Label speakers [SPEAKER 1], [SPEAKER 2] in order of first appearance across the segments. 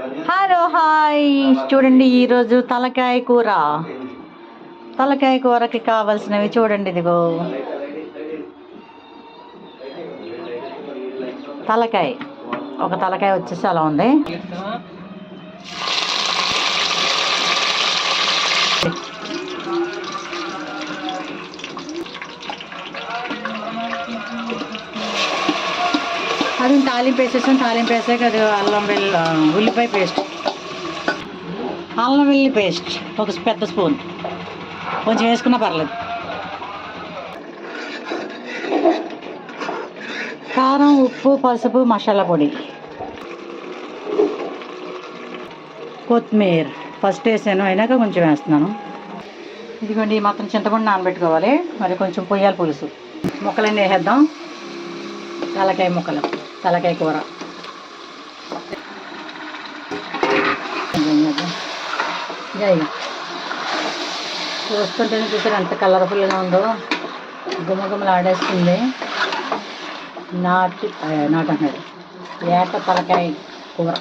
[SPEAKER 1] Hello hi చూడండి ఈరోజు తలకాయ కూర. తలకాయ కూరకి కావలసినవి చూడండి ఇదిగో. తలకాయ. ఒక తలకాయ వచ్చేసి అలా ఉంది. అది తాలింపు వేసేసాం తాలింపు వేసాక అది అల్లం వెల్లి ఉల్లిపాయ పేస్ట్. అల్లం వెల్లి పేస్ట్ ఒక పెద్ద స్పూన్. కొంచెం వేసుకున్నా పర్లేదు. కారం ఉప్పు పసుపు మసాలా పొడి. కొత్తిమీర. ఫస్ట్ వేసాను అయినాక కొంచెం వేస్తున్నాను. ఇదిగోండి ఈ మాత్రం చింతపండు నానబెట్టుకోవాలి. మరి కొంచెం పొయ్యాలి పులుసు. మొక్కలన్నీ వేసేద్దాం. తలకాయ ముక్కలు. తలకాయ కూర. ఇక చూస్తుంటేనే చూసారు ఎంత కలర్ఫుల్గా ఉందో? గుమగుమలు ఆడేస్తుంది. నాటి నాటు అన్నాడు ఏట తలకాయ కూర.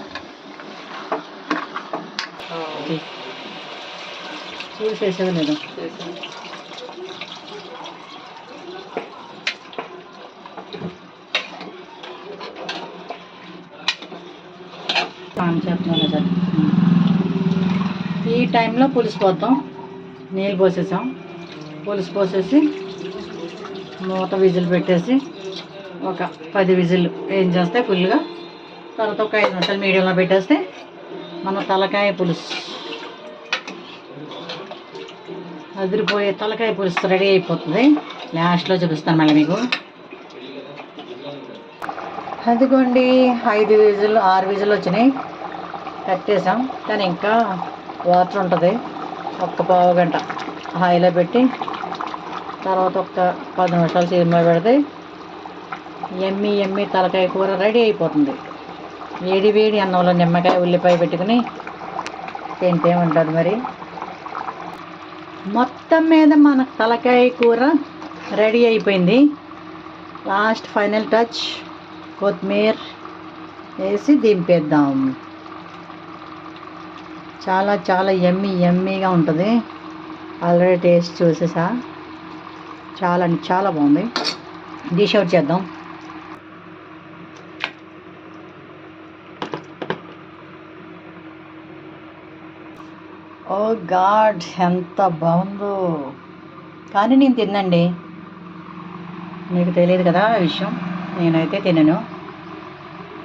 [SPEAKER 1] చూసి చేసేది లేదు. పాన్ చేస్తున్నాను సార్ ఈ టైంలో పులుసు పోద్దాం. నీళ్ళు పోసేసాం. పులుసు పోసేసి మూత విజిల్ పెట్టేసి ఒక పది విజిల్ ఏం చేస్తే ఫుల్గా తర్వాత ఒక ఐదు నిమిషాలు మీడియంలో పెట్టేస్తే మన తలకాయ పులుసు. అదిరిపోయే తలకాయ పులుసు రెడీ అయిపోతుంది. లాస్ట్లో చూపిస్తాను మళ్ళీ మీకు. అదిగోండి ఐదు విజులు ఆరు విజిల్ వచ్చినాయి. కట్టేసాం కానీ ఇంకా వాటర్ ఉంటుంది. ఒక్క పావు గంట. హాయిలో పెట్టి తర్వాత ఒక్క పది నిమిషాలు సినిమా పెడితే ఎమ్మి ఎమ్మి తలకాయ కూర రెడీ అయిపోతుంది. వేడి వేడి అన్నంలో నిమ్మకాయ ఉల్లిపాయ పెట్టుకుని తింటే ఉంటుంది మరి. మొత్తం మీద మన తలకాయ కూర రెడీ అయిపోయింది. లాస్ట్ ఫైనల్ టచ్ కొత్తిమీర వేసి దింపేద్దాం. చాలా చాలా ఎమ్మీ ఎమ్మీగా ఉంటుంది. ఆల్రెడీ టేస్ట్ చూసేసా. చాలా అంటే చాలా బాగుంది. డిష్ అవుట్ చేద్దాం. Oh ఓ గాడ్ ఎంత బాగుందో. కానీ నేను తిన్నండి. మీకు తెలియదు కదా విషయం. నేనైతే తినను.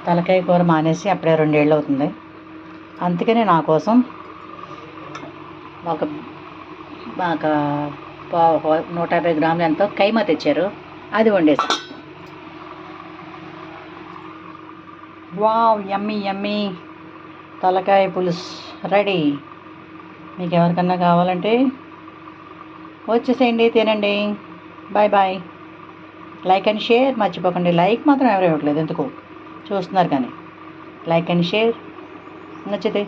[SPEAKER 1] తలకాయ కూర మానేసి అప్పుడే రెండేళ్ళు అవుతుంది. అందుకనే నా కోసం ఒక ఒక పావు నూట యాభై గ్రాములు ఎంతో కైమా తెచ్చారు. అది వండేసా వావ్ యమ్మీ యమ్మీ. తలకాయ పులుసు రెడీ. మీకు ఎవరికన్నా కావాలంటే వచ్చేసేయండి తినండి. Bye bye. Like and share మర్చిపోకండి. లైక్ మాత్రం ఎవరు ఇవ్వట్లేదు ఎందుకు? చూస్తున్నారు కానీ. Like and share. എന്നുവെച്ചിട്ട്